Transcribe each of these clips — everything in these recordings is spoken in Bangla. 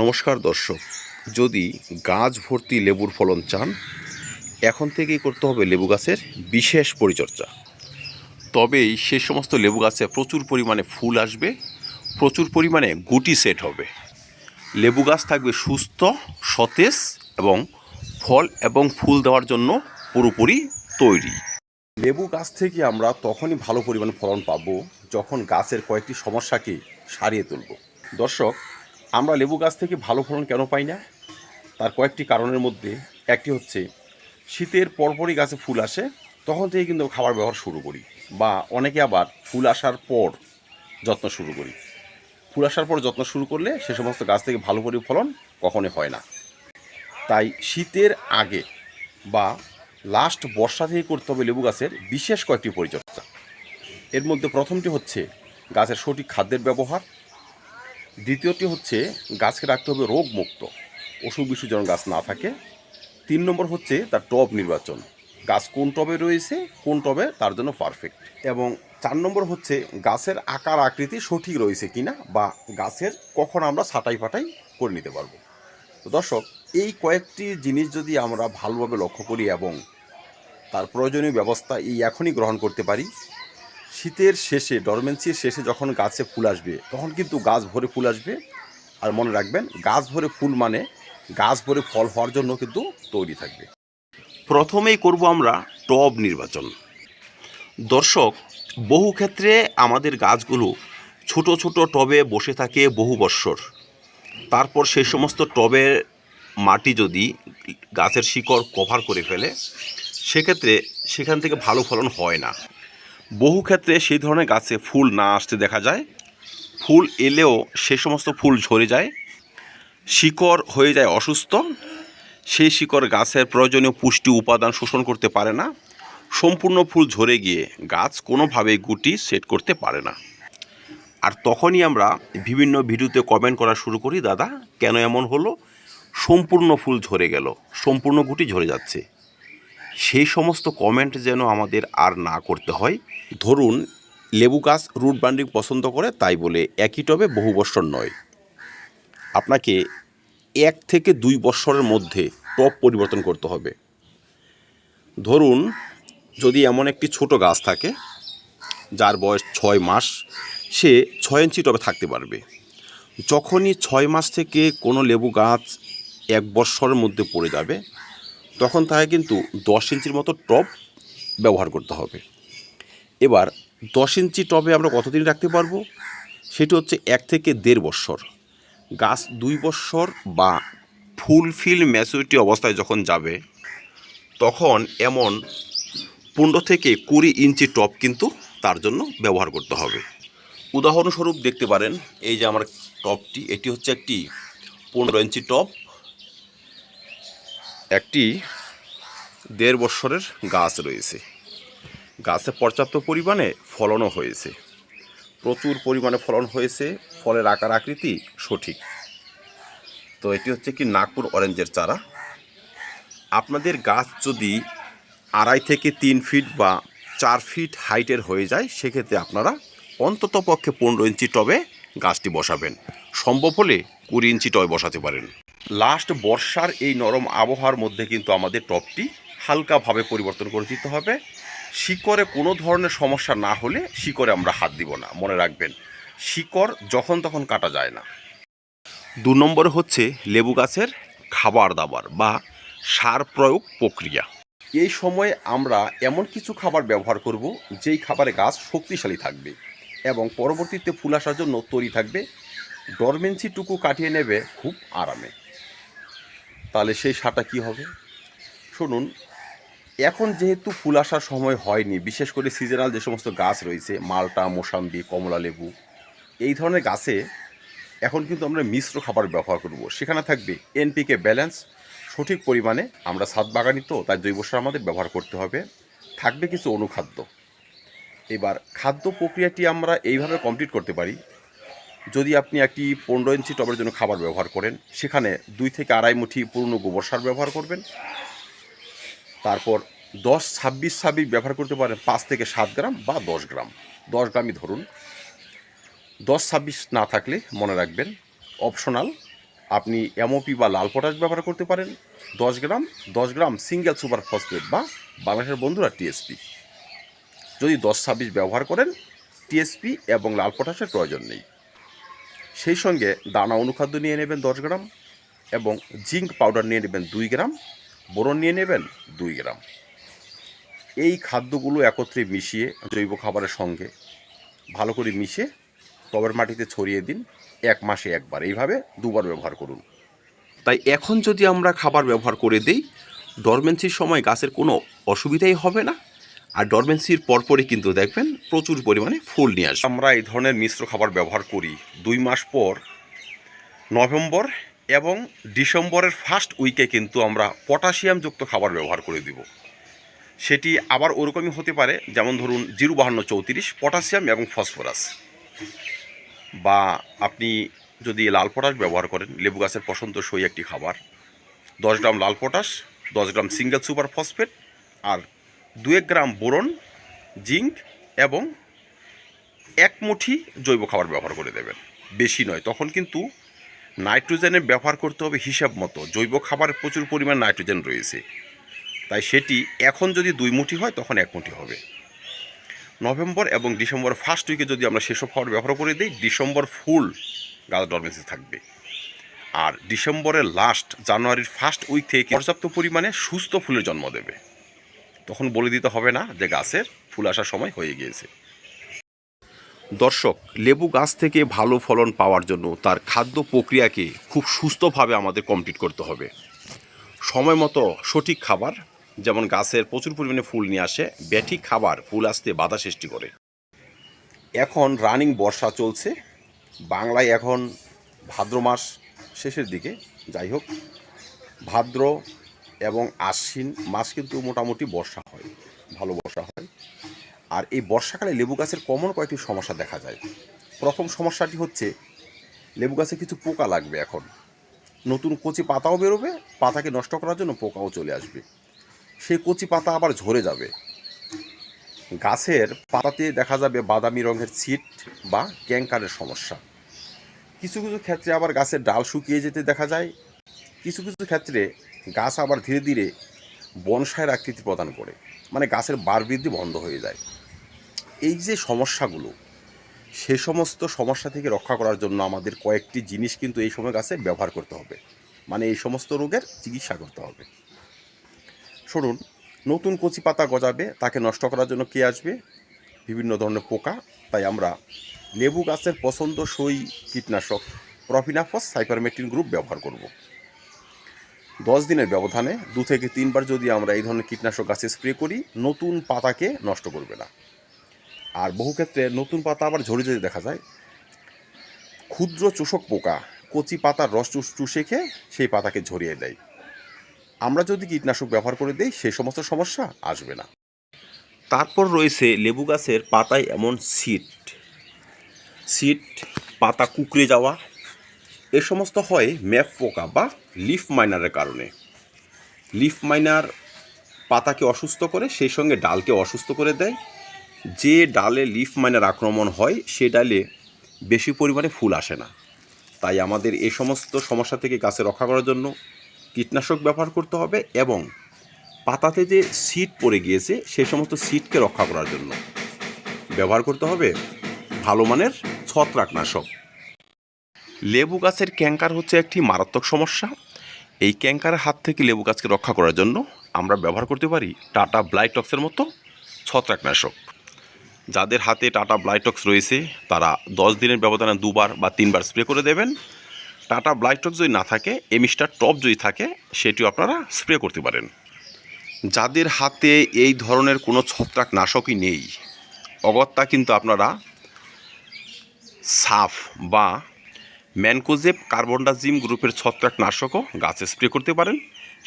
নমস্কার দর্শক, যদি গাছ ভর্তি লেবুর ফলন চান, এখন থেকেই করতে হবে লেবু গাছের বিশেষ পরিচর্যা। তবেই সে সমস্ত লেবু গাছে প্রচুর পরিমাণে ফুল আসবে, প্রচুর পরিমাণে গুটি সেট হবে। লেবু গাছ থাকবে সুস্থ, সতেজ এবং ফল এবং ফুল দেওয়ার জন্য পুরোপুরি তৈরি। লেবু গাছ থেকে আমরা তখনই ভালো পরিমাণে ফলন পাবো যখন গাছের কয়েকটি সমস্যাকে সারিয়ে তুলব। দর্শক আমরা লেবু গাছ থেকে ভালো ফলন কেন পাই না? তার কয়েকটি কারণের মধ্যে একটি হচ্ছে, শীতের পরপরই গাছে ফুল আসে, তখন থেকে কিন্তু খাবার ব্যবহার শুরু করি বা অনেকে আবার ফুল আসার পর যত্ন শুরু করি। ফুল আসার পর যত্ন শুরু করলে সে সমস্ত গাছ থেকে ভালো করে ফলন কখনোই হয় না। তাই শীতের আগে বা লাস্ট বর্ষা থেকে করতে হবে লেবু গাছের বিশেষ কয়েকটি পরিচর্যা। এর মধ্যে প্রথমটি হচ্ছে গাছের সঠিক খাদ্যের ব্যবহার দ্বিতীয়টি হচ্ছে, গাছকে রাখতে হবে রোগমুক্ত। অসুখ বিসুখ যেন গাছ না থাকে। তিন নম্বর হচ্ছে, তার টব নির্বাচন। গাছ কোন টবে রয়েছে, কোন টবে তার জন্য পারফেক্ট এবং চার নম্বর হচ্ছে, গাছের আকার আকৃতি সঠিক রয়েছে কিনা বা গাছের কখন আমরা ছাটাই ফাটাই করে নিতে পারব। তো দর্শক, এই কয়েকটি জিনিস যদি আমরা ভালোভাবে লক্ষ্য করি এবং তার প্রয়োজনীয় ব্যবস্থা এই এখনই গ্রহণ করতে পারি শীতের শেষে, ডরমেন্সির শেষে যখন গাছে ফুল আসবে, তখন কিন্তু গাছ ভরে ফুল আসবে। আর মনে রাখবেন, গাছ ভরে ফুল মানে গাছ ভরে ফল হওয়ার জন্য কিন্তু তৈরি থাকবে। প্রথমেই করব আমরা টব নির্বাচন। দর্শক, বহু ক্ষেত্রে আমাদের গাছগুলো ছোট ছোট টবে বসে থাকে বহু বৎসর। তারপর সেই সমস্ত টবের মাটি যদি গাছের শিকড় কভার করে ফেলে, সেক্ষেত্রে সেখান থেকে ভালো ফলন হয় না। বহু ক্ষেত্রে সেই ধরনের গাছে ফুল না আসতে দেখা যায়। ফুল এলেও সে সমস্ত ফুল ঝরে যায়। শিকড় হয়ে যায় অসুস্থ। সেই শিকড় গাছের প্রয়োজনীয় পুষ্টি উপাদান শোষণ করতে পারে না। সম্পূর্ণ ফুল ঝরে গিয়ে গাছ কোনোভাবেই গুটি সেট করতে পারে না। আর তখনই আমরা বিভিন্ন ভিডিওতে কমেন্ট করা শুরু করি, দাদা, কেন এমন হলো? সম্পূর্ণ ফুল ঝরে গেল। সম্পূর্ণ গুটি ঝরে যাচ্ছে। সেই সমস্ত কমেন্ট যেন আমাদের আর না করতে হয়। ধরুন, লেবু গাছ রুট ব্রান্ডিং পছন্দ করে, তাই বলে একই টবে বহু বছর নয়। আপনাকে এক থেকে দুই বছরের মধ্যে টপ পরিবর্তন করতে হবে। ধরুন, যদি এমন একটি ছোট গাছ থাকে, যার বয়স ছয় মাস, সে ছয় ইঞ্চি টবে থাকতে পারবে। যখনই ছয় মাস থেকে কোনো লেবু গাছ এক বৎসরের মধ্যে পড়ে যাবে তখন তাকে কিন্তু দশ ইঞ্চির মতো টব ব্যবহার করতে হবে। এবার দশ ইঞ্চি টবে আমরা কতদিন রাখতে পারব? সেটি হচ্ছে এক থেকে দেড় বৎসর। গাছ দুই বৎসর বা ফুলফিল ম্যাচুরিটি অবস্থায় যখন যাবে, তখন এমন পনেরো থেকে কুড়ি ইঞ্চি টপ কিন্তু তার জন্য ব্যবহার করতে হবে। উদাহরণস্বরূপ দেখতে পারেন, এই যে আমার টপটি এটি হচ্ছে একটি পনেরো ইঞ্চি টপ একটি দেড় বৎসরের গাছ রয়েছে। গাছে পর্যাপ্ত পরিমাণে ফলনও হয়েছে। প্রচুর পরিমাণে ফলন হয়েছে, ফলের আকার আকৃতি সঠিক। তো এটি হচ্ছে কি নাগপুর অরেঞ্জের চারা। আপনাদের গাছ যদি আড়াই থেকে তিন ফিট বা চার ফিট হাইটের হয়ে যায়, সেক্ষেত্রে আপনারা অন্তত পক্ষে পনেরো ইঞ্চি টবে গাছটি বসাবেন। সম্ভব হলে কুড়ি ইঞ্চি টবে বসাতে পারেন। লাস্ট বর্ষার এই নরম আবহাওয়ার মধ্যে কিন্তু আমাদের টবটি হালকাভাবে পরিবর্তন করে দিতে হবে। শিকড়ে কোনো ধরনের সমস্যা না হলে শিকড়ে আমরা হাত দিব না, মনে রাখবেন। শিকড় যখন তখন কাটা যায় না। দু নম্বর হচ্ছে লেবু গাছের খাবার দাবার বা সার প্রয়োগ প্রক্রিয়া। এই সময়ে আমরা এমন কিছু খাবার ব্যবহার করব যেই খাবারে গাছ শক্তিশালী থাকবে এবং পরবর্তীতে ফুল আসার জন্য তৈরি থাকবে। ডরমেন্সিটুকু কাটিয়ে নেবে খুব আরামে। তাহলে সেই সারটা কি হবে? শুনুন, এখন যেহেতু ফুল আসার সময় হয়নি, বিশেষ করে সিজনাল যে সমস্ত গাছ রয়েছে, মালটা, মোসাম্বি, কমলা লেবু, এই ধরনের গাছে এখন কিন্তু আমরা মিশ্র খাবার ব্যবহার করব। সেখানে থাকবে এনপিকে ব্যালেন্স সঠিক পরিমাণে আমরা ছাদ বাগানি তো, তাই জৈব সার আমাদের ব্যবহার করতে হবে। থাকবে কিছু অনুখাদ্য। এবার খাদ্য প্রক্রিয়াটি আমরা এইভাবে কমপ্লিট করতে পারি যদি আপনি একটি পনেরো ইঞ্চি টবের জন্য খাবার ব্যবহার করেন, সেখানে দুই থেকে আড়াই মুঠি পুরনো গোবর সার ব্যবহার করবেন। তারপর দশ ছাব্বিশ ছাব্বিশ ব্যবহার করতে পারেন পাঁচ থেকে সাত গ্রাম বা দশ গ্রাম। দশ গ্রামই ধরুন। দশ ছাব্বিশ না থাকলে মনে রাখবেন অপশনাল আপনি এমওপি বা লাল পটাশ ব্যবহার করতে পারেন। দশ গ্রাম দশ গ্রাম সিঙ্গেল সুপার ফসফেট বা বাংলাদেশের বন্ধুরা টিএসপি যদি দশ ছাব্বিশ ব্যবহার করেন টিএসপি এবং লাল পটাশের প্রয়োজন নেই। সেই সঙ্গে দানা অনুখাদ্য নিয়ে নেবেন দশ গ্রাম এবং জিঙ্ক পাউডার নিয়ে নেবেন দুই গ্রাম, বোরন নিয়ে নেবেন দুই গ্রাম। এই খাদ্যগুলো একত্রে মিশিয়ে জৈব খাবারের সঙ্গে ভালো করে মিশিয়ে টবের মাটিতে ছড়িয়ে দিন, এক মাসে একবার। এইভাবে দুবার ব্যবহার করুন। তাই এখন যদি আমরা খাবার ব্যবহার করে দেই ডরমেন্সির সময় গাছের কোনো অসুবিধাই হবে না। আর ডরমেন্সির পরপরই কিন্তু দেখবেন প্রচুর পরিমাণে ফুল নিয়ে আসবে। আমরা এই ধরনের মিশ্র খাবার ব্যবহার করি দুই মাস পর নভেম্বর এবং ডিসেম্বরের ফার্স্ট উইকে কিন্তু আমরা পটাশিয়ামযুক্ত খাবার ব্যবহার করে দিব। সেটি আবার ওরকমই হতে পারে, যেমন ধরুন জিরো বাহান্ন চৌত্রিশ পটাশিয়াম এবং ফসফরাস বা আপনি যদি লাল পটাশ ব্যবহার করেন, লেবু গাছের পছন্দ সই একটি খাবার, দশ গ্রাম লাল পটাশ দশ গ্রাম সিঙ্গেল সুপার ফসফেট আর দু এক গ্রাম বোরন জিঙ্ক এবং এক মুঠি জৈব খাবার ব্যবহার করে দেবেন। বেশি নয়, তখন কিন্তু নাইট্রোজেনের ব্যবহার করতে হবে হিসাব মতো। জৈব খাবারে প্রচুর পরিমাণ নাইট্রোজেন রয়েছে। তাই সেটি এখন যদি দুই মুঠি হয়, তখন এক মুঠি হবে। নভেম্বর এবং ডিসেম্বর ফার্স্ট উইকে যদি আমরা সেসব খাবার ব্যবহার করে দিই, ডিসেম্বর ফুল গাছ ডরমেন্সি থাকবে। আর ডিসেম্বরের লাস্ট, জানুয়ারির ফার্স্ট উইক থেকে পর্যাপ্ত পরিমাণে সুস্থ ফুলের জন্ম দেবে। তখন বলে দিতে হবে না যে গাছের ফুল আসার সময় হয়ে গিয়েছে। দর্শক, লেবু গাছ থেকে ভালো ফলন পাওয়ার জন্য তার খাদ্য প্রক্রিয়াকে খুব সুস্থভাবে আমাদের কমপ্লিট করতে হবে। সময় মতো সঠিক খাবার, যেমন গাছের প্রচুর পরিমাণে ফুল নিয়ে আসে, ব্যাঠিক খাবার ফুল আসতে বাধা সৃষ্টি করে। এখন রানিং বর্ষা চলছে। বাংলায় এখন ভাদ্র মাস শেষের দিকে। যাই হোক, ভাদ্র এবং আশ্বিন মাস কিন্তু মোটামুটি বর্ষা হয়, ভালো বর্ষা হয়। আর এই বর্ষাকালে লেবু গাছের কমন কয়েকটি সমস্যা দেখা যায়। প্রথম সমস্যাটি হচ্ছে লেবু গাছে কিছু পোকা লাগবে এখন। নতুন কচি পাতাও বেরোবে, পাতাকে নষ্ট করার জন্য পোকাও চলে আসবে। সেই কচি পাতা আবার ঝরে যাবে। গাছের পাতাতে দেখা যাবে বাদামি রঙের ছিট বা ক্যাঙ্কারের সমস্যা। কিছু কিছু ক্ষেত্রে আবার গাছের ডাল শুকিয়ে যেতে দেখা যায় কিছু কিছু ক্ষেত্রে গাছ আবার ধীরে ধীরে বনসায়ের আকৃতি প্রদান করে। মানে গাছের বার বৃদ্ধি বন্ধ হয়ে যায়। এই যে সমস্যাগুলো, সে সমস্ত সমস্যা থেকে রক্ষা করার জন্য আমাদের কয়েকটি জিনিস কিন্তু এই সময় গাছে ব্যবহার করতে হবে। মানে এই সমস্ত রোগের চিকিৎসা করতে হবে। শুনুন, নতুন কচি পাতা গজাবে, তাকে নষ্ট করার জন্য কে আসবে? বিভিন্ন ধরনের পোকা, তাই আমরা লেবু গাছের পছন্দসই কীটনাশক প্রফিনাফস সাইপারমেট্রিন গ্রুপ ব্যবহার করব। দশ দিনের ব্যবধানে দু থেকে তিনবার যদি আমরা এই ধরনের কীটনাশক গাছে স্প্রে করি, নতুন পাতাকে নষ্ট করবে না। আর বহু ক্ষেত্রে নতুন পাতা আবার ঝরে যেতে দেখা যায়। ক্ষুদ্র চোষক পোকা কচি পাতার রস চুষ- খেয়ে সেই পাতাকে ঝরিয়ে দেয়। আমরা যদি কীটনাশক ব্যবহার করে দিই সেই সমস্ত সমস্যা আসবে না। তারপর রয়েছে লেবু গাছের পাতায় এমন সিট। সিট, পাতা কুকড়ে যাওয়া, এ সমস্ত হয় ম্যাপ পোকা বা লিফ মাইনারের কারণে। লিফ মাইনার পাতাকে অসুস্থ করে, সেই সঙ্গে ডালকে অসুস্থ করে দেয়। যে ডালে লিফ মাইনার আক্রমণ হয়, সে ডালে বেশি পরিমাণে ফুল আসে না। তাই আমাদের এই সমস্ত সমস্যা থেকে গাছে রক্ষা করার জন্য কীটনাশক ব্যবহার করতে হবে এবং পাতাতে যে সিট পড়ে গিয়েছে সেই সমস্ত সিটকে রক্ষা করার জন্য ব্যবহার করতে হবে ভালো মানের ছত্রাকনাশক। লেবু গাছের ক্যাঙ্কার হচ্ছে একটি মারাত্মক সমস্যা। এই ক্যাঙ্কারের হাত থেকে লেবু গাছকে রক্ষা করার জন্য আমরা ব্যবহার করতে পারি টাটা ব্লাইটক্সের মতো ছত্রাকনাশক। যাদের হাতে টাটা ব্লাইটক্স রয়েছে, তারা দশ দিনের ব্যবধানে দুবার বা তিনবার স্প্রে করে দেবেন। টাটা ব্লাইটক্স যদি না থাকে এমিস্টার টপ যদি থাকে, সেটিও আপনারা স্প্রে করতে পারেন। যাদের হাতে এই ধরনের কোনো ছত্রাকনাশকই নেই, অগত্যা কিন্তু আপনারা সাফ বা ম্যানকোজেব কার্বনডাজিম গ্রুপের ছত্রাকনাশকও গাছে স্প্রে করতে পারেন।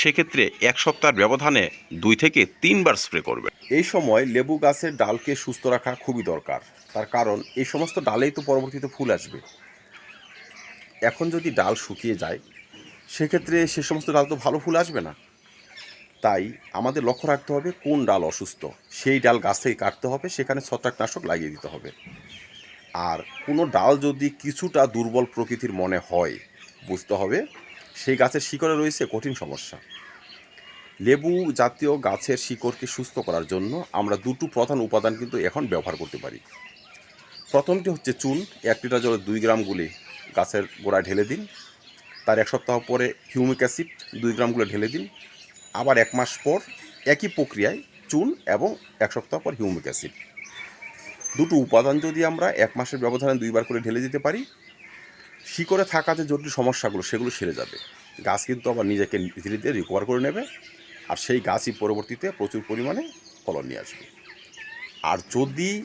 সেক্ষেত্রে এক সপ্তাহের ব্যবধানে দুই থেকে তিনবার স্প্রে করবেন। এই সময় লেবু গাছের ডালকে সুস্থ রাখা খুবই দরকার। তার কারণ এই সমস্ত ডালেই তো পরবর্তীতে ফুল আসবে। এখন যদি ডাল শুকিয়ে যায়, সেক্ষেত্রে সে সমস্ত ডাল তো ভালো ফুল আসবে না। তাই আমাদের লক্ষ্য রাখতে হবে কোন ডাল অসুস্থ। সেই ডাল গাছ থেকে কাটতে হবে, সেখানে ছত্রাকনাশক লাগিয়ে দিতে হবে। আর কোনো ডাল যদি কিছুটা দুর্বল প্রকৃতির মনে হয়, বুঝতে হবে, সেই গাছের শিকড়ে রয়েছে কঠিন সমস্যা। লেবু জাতীয় গাছের শিকড়কে সুস্থ করার জন্য আমরা দুটো প্রধান উপাদান কিন্তু এখন ব্যবহার করতে পারি। প্রথমটি হচ্ছে চুন, এক লিটার জলে দুই গ্রাম গুলে গাছের গোড়ায় ঢেলে দিন। তার এক সপ্তাহ পরে হিউমিক অ্যাসিড দুই গ্রাম গুলে ঢেলে দিন। আবার এক মাস পর একই প্রক্রিয়ায় চুন এবং এক সপ্তাহ পর হিউমিক অ্যাসিড। দুটো উপাদান যদি আমরা এক মাসের ব্যবধানে দুইবার করে ঢেলে দিতে পারি, শিকড়ে থাকা যে জটিল সমস্যাগুলো, সেগুলো সেরে যাবে। গাছ কিন্তু আবার নিজেকে ধীরে ধীরে রিকভার করে নেবে আর সেই গাছই পরবর্তীতে প্রচুর পরিমাণে ফলন নিয়ে আসবে। আর যদি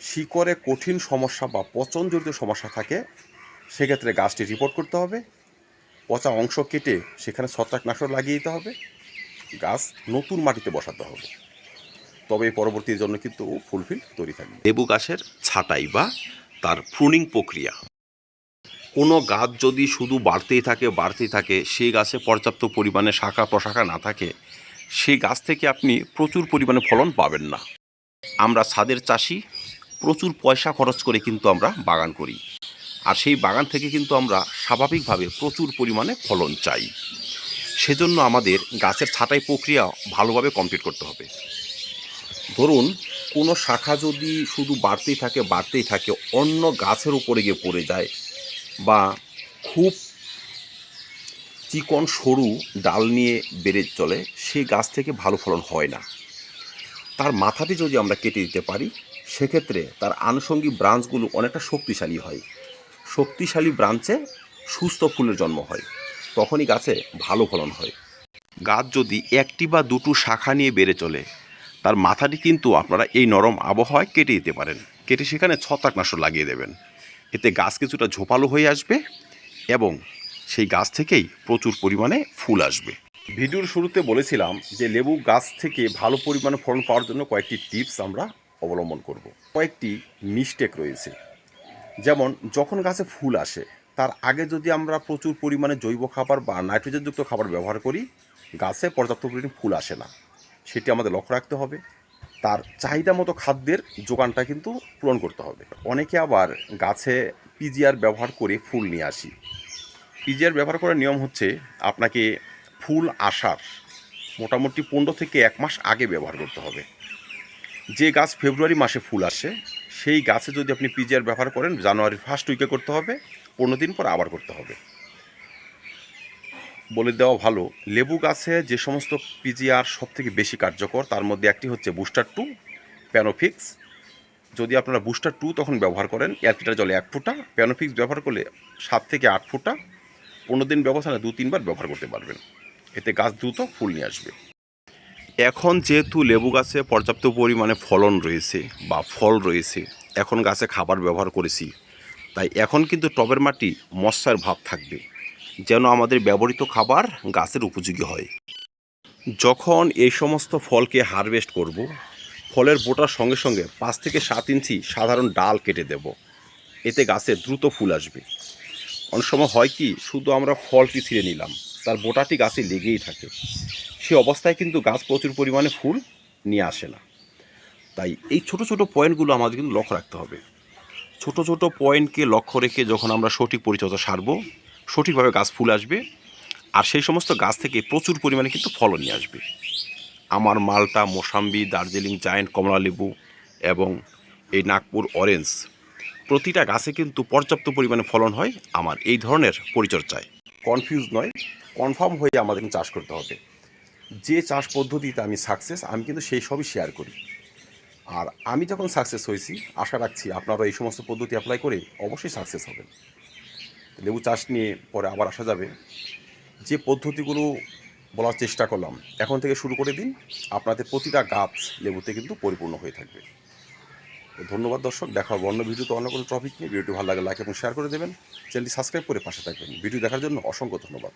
শিকড়ে কঠিন সমস্যা বা পচন জড়িত সমস্যা থাকে, সেক্ষেত্রে গাছটি রিপোর্ট করতে হবে। পচা অংশ কেটে সেখানে ছত্রাকনাশক লাগিয়ে দিতে হবে। গাছ নতুন মাটিতে বসাতে হবে। তবে পরবর্তী জন্য কিন্তু ফুলফিল তৈরি থাকবে। লেবু গাছের ছাঁটাই বা তার প্রুনিং প্রক্রিয়া। কোনো গাছ যদি শুধু বাড়তেই থাকে বাড়তেই থাকে, সেই গাছে পর্যাপ্ত পরিমাণে শাখা প্রশাখা না থাকে, সেই গাছ থেকে আপনি প্রচুর পরিমাণে ফলন পাবেন না। আমরা ছাদের চাষি, প্রচুর পয়সা খরচ করে কিন্তু আমরা বাগান করি। আর সেই বাগান থেকে কিন্তু আমরা স্বাভাবিকভাবে প্রচুর পরিমাণে ফলন চাই। সেজন্য আমাদের গাছের ছাঁটাই প্রক্রিয়া ভালোভাবে কমপ্লিট করতে হবে। ধরুন, কোনো শাখা যদি শুধু বাড়তেই থাকে বাড়তেই থাকে, অন্য গাছের উপরে গিয়ে পড়ে যায় বা খুব চিকন সরু ডাল নিয়ে বেড়ে চলে সেই গাছ থেকে ভালো ফলন হয় না। তার মাথাটি যদি আমরা কেটে দিতে পারি, সেক্ষেত্রে তার আনুষঙ্গিক ব্রাঞ্চগুলো অনেকটা শক্তিশালী হয়। শক্তিশালী ব্রাঞ্চে সুস্থ ফুলের জন্ম হয়, তখনই গাছে ভালো ফলন হয়। গাছ যদি একটি বা দুটো শাখা নিয়ে বেড়ে চলে তার মাথাটি কিন্তু আপনারা এই নরম আবহাওয়ায় কেটে দিতে পারেন। কেটে সেখানে ছত্রাকনাশক লাগিয়ে দেবেন। এতে গাছ কিছুটা ঝোপালো হয়ে আসবে এবং সেই গাছ থেকেই প্রচুর পরিমাণে ফুল আসবে। ভিডিওর শুরুতে বলেছিলাম যে লেবু গাছ থেকে ভালো পরিমাণে ফলন পাওয়ার জন্য কয়েকটি টিপস আমরা অবলম্বন করব। কয়েকটি মিস্টেক রয়েছে। যেমন, যখন গাছে ফুল আসে, তার আগে যদি আমরা প্রচুর পরিমাণে জৈব খাবার বা নাইট্রোজেনযুক্ত খাবার ব্যবহার করি, গাছে পর্যাপ্ত পরিমাণে ফুল আসে না। সেটি আমাদের লক্ষ্য রাখতে হবে। তার চাহিদা মতো খাদ্যের যোগানটা কিন্তু পূরণ করতে হবে। অনেকে আবার গাছে পিজিআর ব্যবহার করে ফুল নিয়ে আসি। পিজিআর ব্যবহার করার নিয়ম হচ্ছে আপনাকে ফুল আসার মোটামুটি পনেরো থেকে এক মাস আগে ব্যবহার করতে হবে। যে গাছ ফেব্রুয়ারি মাসে ফুল আসে, সেই গাছে যদি আপনি পিজিআর ব্যবহার করেন, জানুয়ারির ফার্স্ট উইকে করতে হবে, পনেরো দিন পর আবার করতে হবে। বলে দেওয়া ভালো, লেবু গাছে যে সমস্ত পিজিআর সব থেকে বেশি কার্যকর, তার মধ্যে একটি হচ্ছে বুস্টার টু প্যানোফিক্স যদি আপনারা বুস্টার টু তখন ব্যবহার করেন এক লিটার জলে এক ফুটা প্যানোফিক্স ব্যবহার করলে সাত থেকে আট ফুটা, পনেরো দিন ব্যবধানে দু তিনবার ব্যবহার করতে পারবেন। এতে গাছ দ্রুত ফুল নিয়ে আসবে। এখন যেহেতু লেবু গাছে পর্যাপ্ত পরিমাণে ফলন রয়েছে বা ফল রয়েছে, এখন গাছে খাবার ব্যবহার করেছি, তাই এখন কিন্তু টবের মাটি মশার ভাব থাকবে। যেন আমাদের ব্যবহৃত খাবার গাছের উপযোগী হয়। যখন এই সমস্ত ফলকে হারভেস্ট করব, ফলের বোটার সঙ্গে সঙ্গে পাঁচ থেকে সাত ইঞ্চি সাধারণ ডাল কেটে দেব। এতে গাছে দ্রুত ফুল আসবে। অনেক সময় হয় কি, শুধু আমরা ফলটি ছিঁড়ে নিলাম, তার বোটাটি গাছে লেগেই থাকে। সে অবস্থায় কিন্তু গাছ প্রচুর পরিমাণে ফুল নিয়ে আসে না। তাই এই ছোট ছোট পয়েন্টগুলো আমাদের কিন্তু লক্ষ্য রাখতে হবে। ছোট ছোট পয়েন্টকে লক্ষ্য রেখে যখন আমরা সঠিক পরিচর্যা সারব সঠিকভাবে গাছ ফুল আসবে। আর সেই সমস্ত গাছ থেকে প্রচুর পরিমাণে কিন্তু ফলন নিয়ে আসবে। আমার মালটা, মোসাম্বি, দার্জিলিং, জায়েন্ট কমলা লেবু এবং এই নাগপুর অরেঞ্জ প্রতিটা গাছে কিন্তু পর্যাপ্ত পরিমাণে ফলন হয় আমার এই ধরনের পরিচর্যায়। কনফিউজ নয় কনফার্ম হয়ে আমাদের চাষ করতে হবে। যে চাষ পদ্ধতিতে আমি সাকসেস আমি কিন্তু সেই সবই শেয়ার করি। আর আমি যখন সাকসেস হয়েছি, আশা রাখছি আপনারা এই সমস্ত পদ্ধতি অ্যাপ্লাই করে অবশ্যই সাকসেস হবেন। লেবু চাষ নিয়ে পরে আবার আসা যাবে। যে পদ্ধতিগুলো বলার চেষ্টা করলাম, এখন থেকে শুরু করে দিন। আপনাদের প্রতিটা গাছ লেবুতে কিন্তু পরিপূর্ণ হয়ে থাকবে। ধন্যবাদ দর্শক দেখা হবে অন্য ভিডিওতে অন্য কোনো টপিক নিয়ে। ভিডিওটি ভালো লাগে লাইক এবং শেয়ার করে দেবেন। চ্যানেলটি সাবস্ক্রাইব করে পাশে থাকবেন। ভিডিও দেখার জন্য অসংখ্য ধন্যবাদ।